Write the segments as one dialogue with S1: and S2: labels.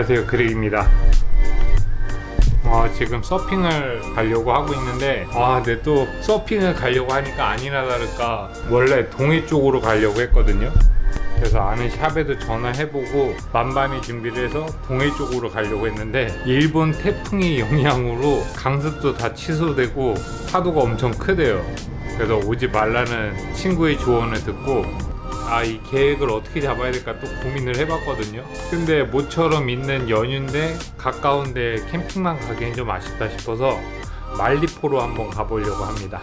S1: 안녕하세요. 그렉입니다. 어, 지금 서핑을 가려고 하고 있는데 아 근데 또 서핑을 가려고 하니까 아니나 다를까 원래 동해 쪽으로 가려고 했거든요. 그래서 아는 샵에도 전화해보고 만반히 준비를 해서 동해 쪽으로 가려고 했는데 일본 태풍의 영향으로 강습도 다 취소되고 파도가 엄청 크대요. 그래서 오지 말라는 친구의 조언을 듣고 아 이 계획을 어떻게 잡아야 될까 또 고민을 해봤거든요. 근데 모처럼 있는 연휴인데 가까운데 캠핑만 가기엔 좀 아쉽다 싶어서 말리포로 한번 가보려고 합니다.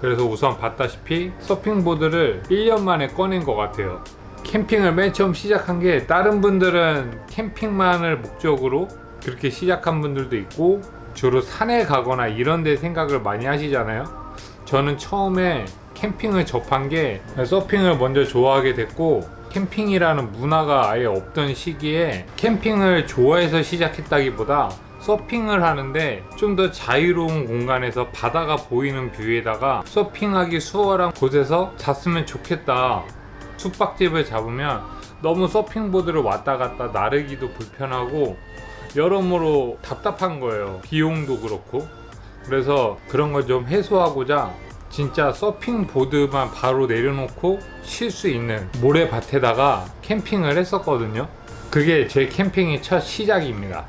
S1: 그래서 우선 봤다시피 서핑보드를 1년 만에 꺼낸 것 같아요. 캠핑을 맨 처음 시작한 게 다른 분들은 캠핑만을 목적으로 그렇게 시작한 분들도 있고 주로 산에 가거나 이런 데 생각을 많이 하시잖아요 저는 처음에 캠핑을 접한 게 서핑을 먼저 좋아하게 됐고 캠핑이라는 문화가 아예 없던 시기에 캠핑을 좋아해서 시작했다기보다 서핑을 하는데 좀 더 자유로운 공간에서 바다가 보이는 뷰에다가 서핑하기 수월한 곳에서 잤으면 좋겠다. 숙박집을 잡으면 너무 서핑보드를 왔다 갔다 나르기도 불편하고 여러모로 답답한 거예요. 비용도 그렇고. 그래서 그런 걸 좀 해소하고자 진짜 서핑 보드만 바로 내려놓고 쉴 수 있는 모래밭에다가 캠핑을 했었거든요. 그게 제 캠핑의 첫 시작입니다.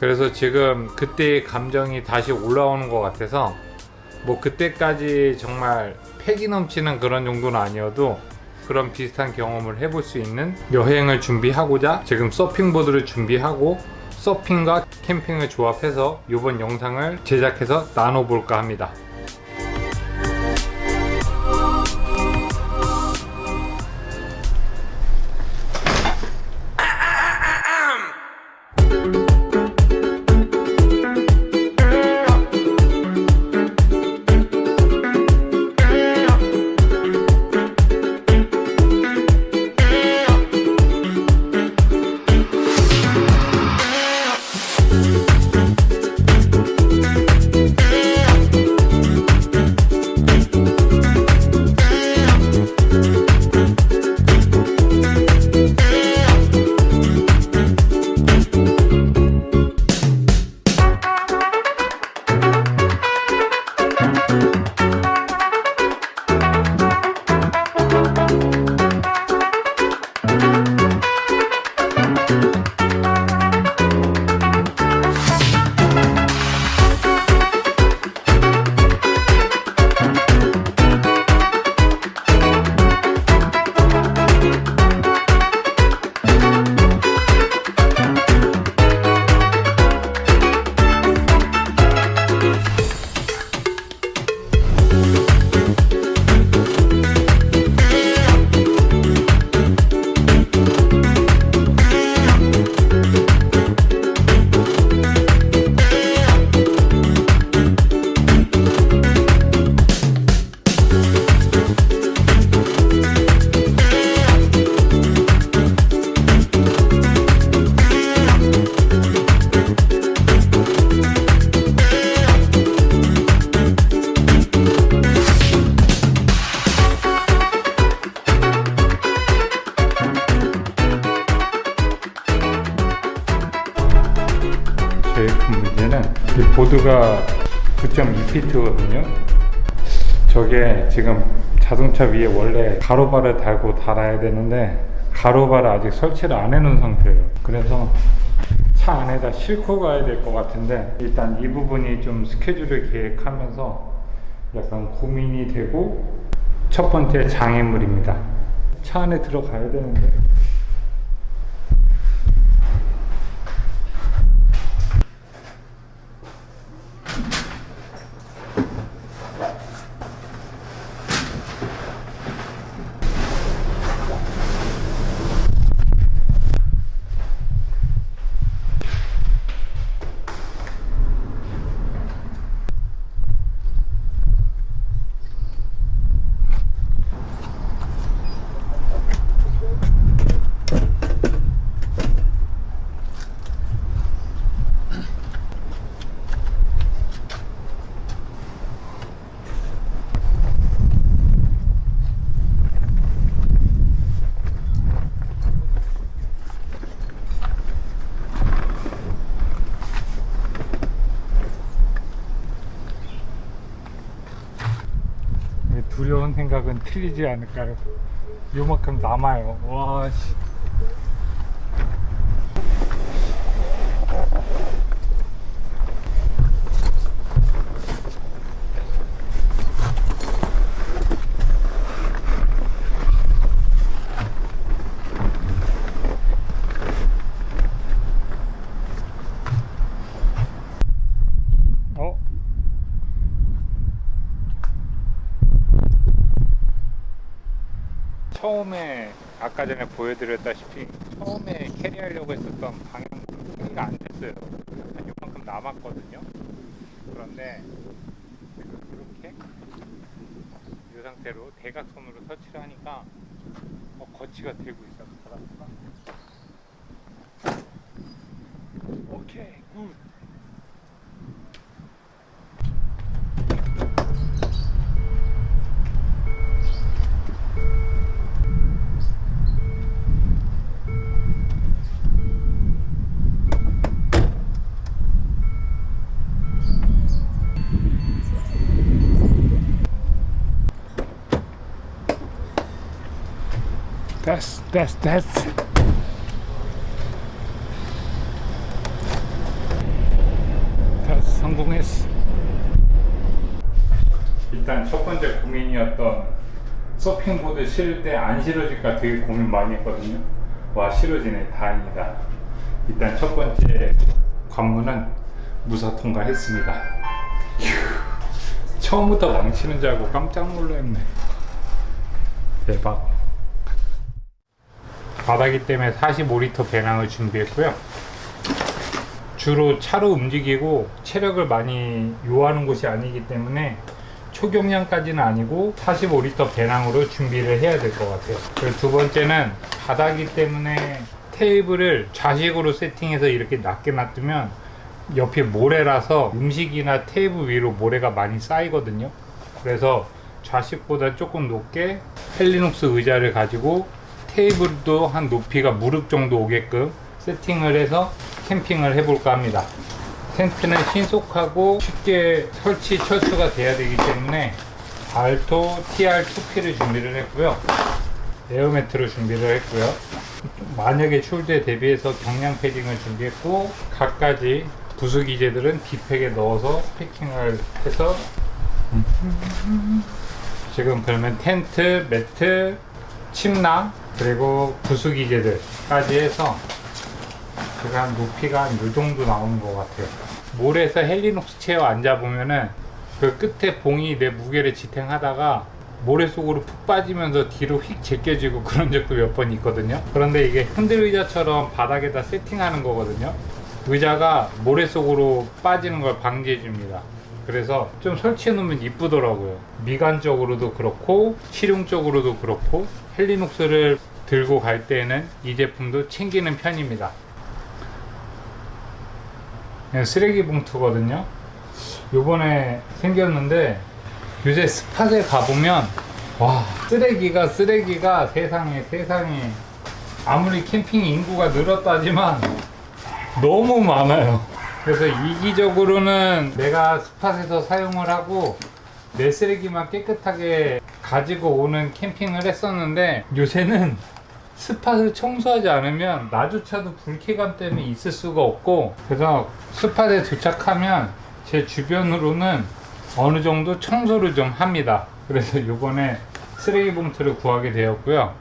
S1: 그래서 지금 그때의 감정이 다시 올라오는 것 같아서 뭐 그때까지 정말 패기 넘치는 그런 정도는 아니어도 그런 비슷한 경험을 해볼 수 있는 여행을 준비하고자 지금 서핑보드를 준비하고 서핑과 캠핑을 조합해서 이번 영상을 제작해서 나눠볼까 합니다. 9.2피트거든요. 저게 지금 자동차 위에 원래 가로바를 달고 달아야 되는데 가로바를 아직 설치를 안 해놓은 상태예요. 그래서 차 안에다 싣고 가야 될 것 같은데 일단 이 부분이 좀 스케줄을 계획하면서 약간 고민이 되고 첫 번째 장애물입니다. 차 안에 들어가야 되는데 생각은 틀리지 않을까요? 요만큼 남아요. 와, 씨. 어? 처음에 아까 전에 보여드렸다시피 처음에 캐리하려고 했었던 방향 캐리가 안 됐어요. 한 요만큼 남았거든요. 그런데 이렇게 이 상태로 대각선으로 터치를 하니까 어, 거치가 되고 있어. 바닥가 오케이 굿. 됐어 됐어 됐어 성공했어. 일단 첫 번째 고민이었던 서핑보드 실을 때 안 실어질까 되게 고민 많이 했거든요. 와 실어지네. 다행이다. 일단 첫 번째 관문은 무사 통과했습니다. 휴, 처음부터 망치는 줄 알고 깜짝 놀랐네. 대박 바닥이 때문에 45리터 배낭을 준비했고요. 주로 차로 움직이고 체력을 많이 요하는 곳이 아니기 때문에 초경량까지는 아니고 45리터 배낭으로 준비를 해야 될 것 같아요. 그리고 두 번째는 바닥이 때문에 테이블을 좌식으로 세팅해서 이렇게 낮게 놔두면 옆이 모래라서 음식이나 테이블 위로 모래가 많이 쌓이거든요. 그래서 좌식보다 조금 높게 헬리녹스 의자를 가지고 테이블도 한 높이가 무릎 정도 오게끔 세팅을 해서 캠핑을 해볼까 합니다. 텐트는 신속하고 쉽게 설치 철수가 돼야 되기 때문에 알토 TR2P를 준비를 했고요. 에어매트로 준비를 했고요. 만약에 추울 때 대비해서 경량 패딩을 준비했고 갖가지 부수 기재들은 뒷팩에 넣어서 패킹을 해서 지금 그러면 텐트, 매트, 침낭 그리고 부수기재들까지 해서 한 높이가 한 요 정도 나오는 것 같아요. 몰에서 헬리녹스 체어 앉아보면은 그 끝에 봉이 내 무게를 지탱하다가 모래 속으로 푹 빠지면서 뒤로 휙 제껴지고 그런 적도 몇 번 있거든요. 그런데 이게 흔들 의자처럼 바닥에다 세팅하는 거거든요. 의자가 모래 속으로 빠지는 걸 방지해 줍니다. 그래서 좀 설치해 놓으면 이쁘더라고요. 미관적으로도 그렇고 실용적으로도 그렇고 헬리녹스를 들고 갈 때는 이 제품도 챙기는 편입니다. 그냥 쓰레기 봉투거든요. 요번에 생겼는데 요새 스팟에 가보면 와 쓰레기가 쓰레기가 세상에 세상에 아무리 캠핑 인구가 늘었다지만 너무 많아요. 그래서 이기적으로는 내가 스팟에서 사용을 하고 내 쓰레기만 깨끗하게 가지고 오는 캠핑을 했었는데 요새는 스팟을 청소하지 않으면 나조차도 불쾌감 때문에 있을 수가 없고 그래서 스팟에 도착하면 제 주변으로는 어느 정도 청소를 좀 합니다. 그래서 요번에 쓰레기 봉투를 구하게 되었고요.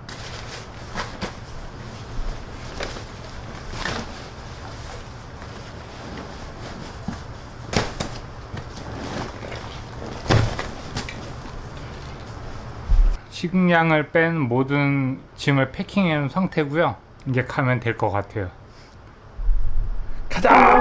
S1: 식량을 뺀 모든 짐을 패킹해 놓은 상태고요. 이제 가면 될 것 같아요. 가자!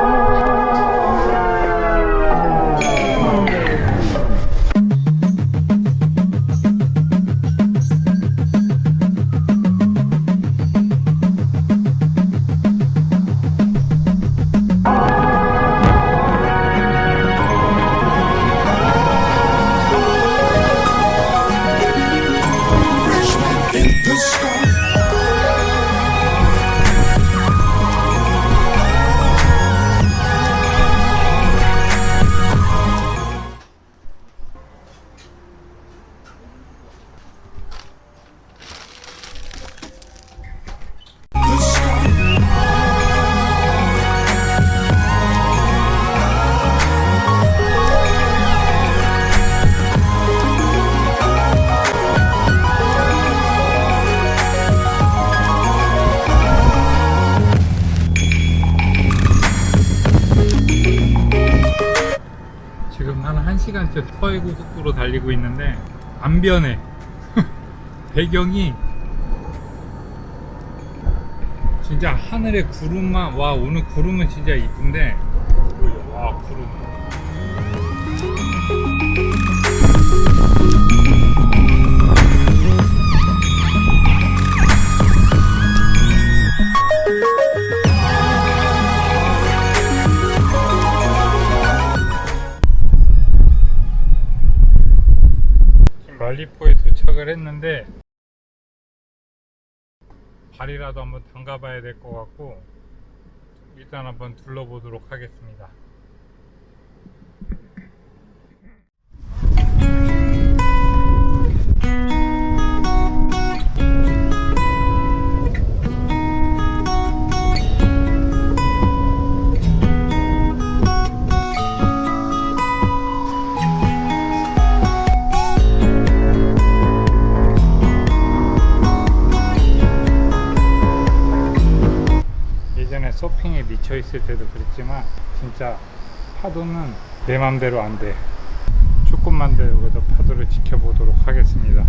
S1: 1시간째 서해고속도로 달리고 있는데 안 변해 배경이 진짜 하늘에 구름만 와 오늘 구름은 진짜 이쁜데? 와 구름 도착을 했는데 발이라도 한번 담가 봐야 될 것 같고 일단 한번 둘러보도록 하겠습니다. 서핑에 미쳐 있을 때도 그랬지만 진짜 파도는 내 맘대로 안 돼. 조금만 더 여기서 파도를 지켜보도록 하겠습니다.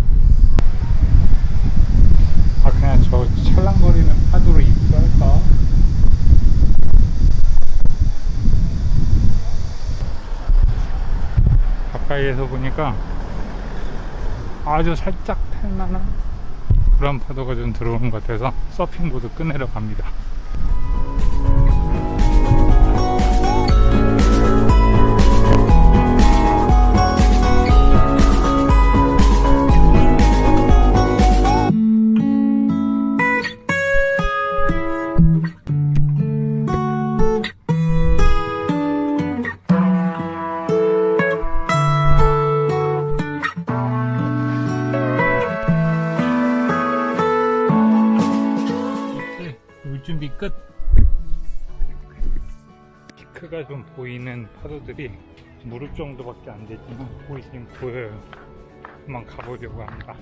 S1: 아 그냥 저 찰랑거리는 파도로 입수할까? 가까이에서 보니까 아주 살짝 탈만한 그런 파도가 좀 들어오는 것 같아서 서핑보드 끝내러 갑니다. 준비 끝. 피크가 좀 보이는 파도들이 무릎 정도밖에 안 되지만 보이긴 보여요. 한번 가보려고 합니다.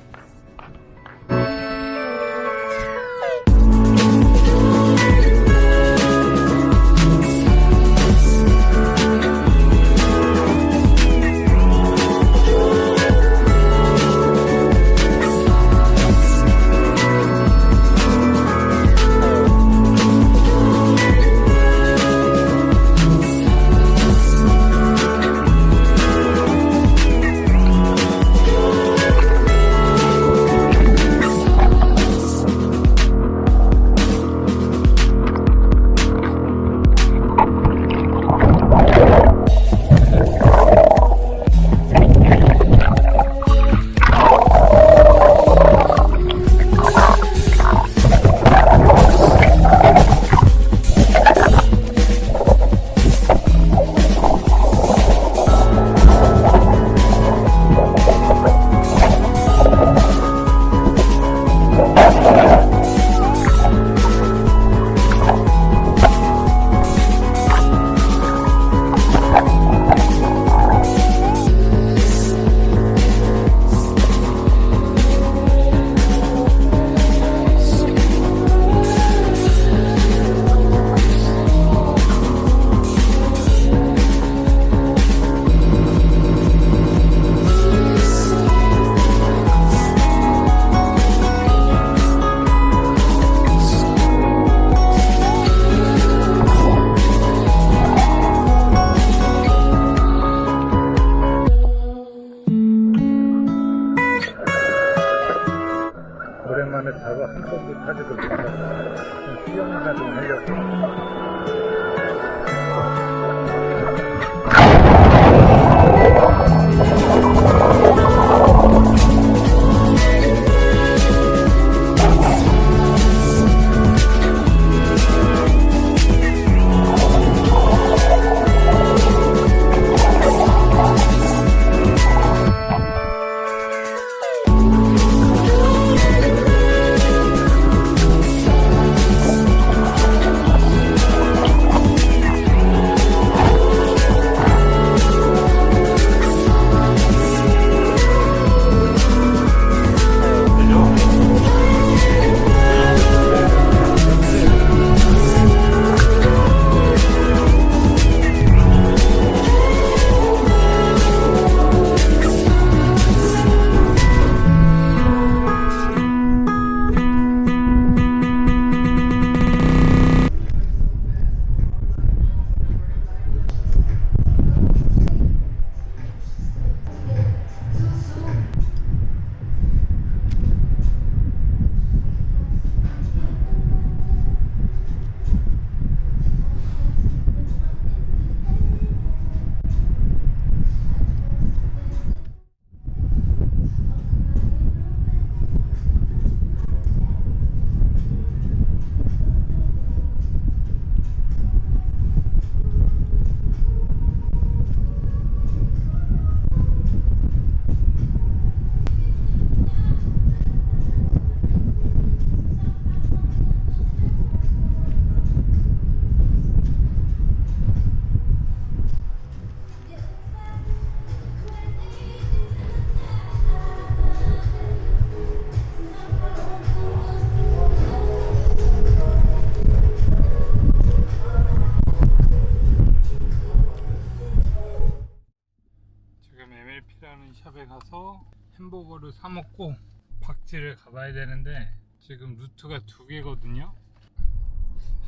S1: 박지를 가봐야 되는데 지금 루트가 두 개거든요.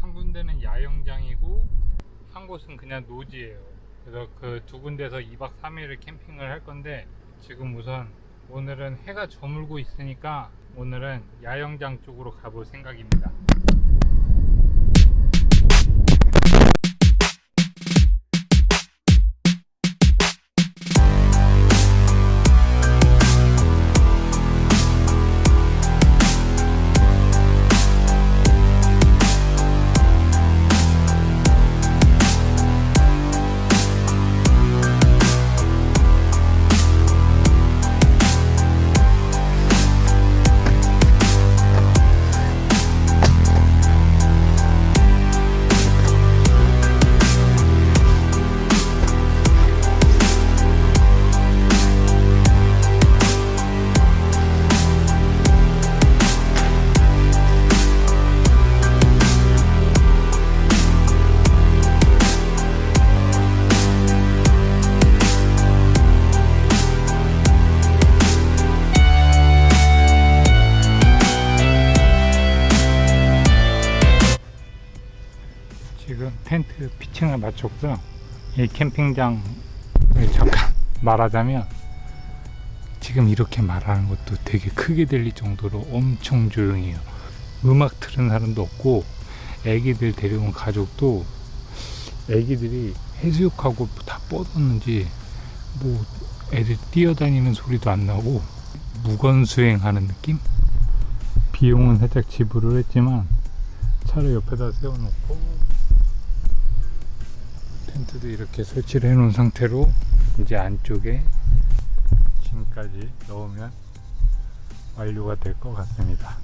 S1: 한 군데는 야영장이고 한 곳은 그냥 노지예요. 그래서 그 두 군데서 2박 3일을 캠핑을 할 건데 지금 우선 오늘은 해가 저물고 있으니까 오늘은 야영장 쪽으로 가볼 생각입니다. 피칭을 마쳤고요. 이 캠핑장을 잠깐 말하자면 지금 이렇게 말하는 것도 되게 크게 들릴 정도로 엄청 조용해요. 음악 틀은 사람도 없고 애기들 데려온 가족도 애기들이 해수욕하고 다 뻗었는지 뭐 애들 뛰어다니는 소리도 안 나고 무건수행하는 느낌? 비용은 살짝 지불을 했지만 차를 옆에다 세워놓고 텐트도 이렇게 설치를 해 놓은 상태로 이제 안쪽에 짐까지 넣으면 완료가 될 것 같습니다.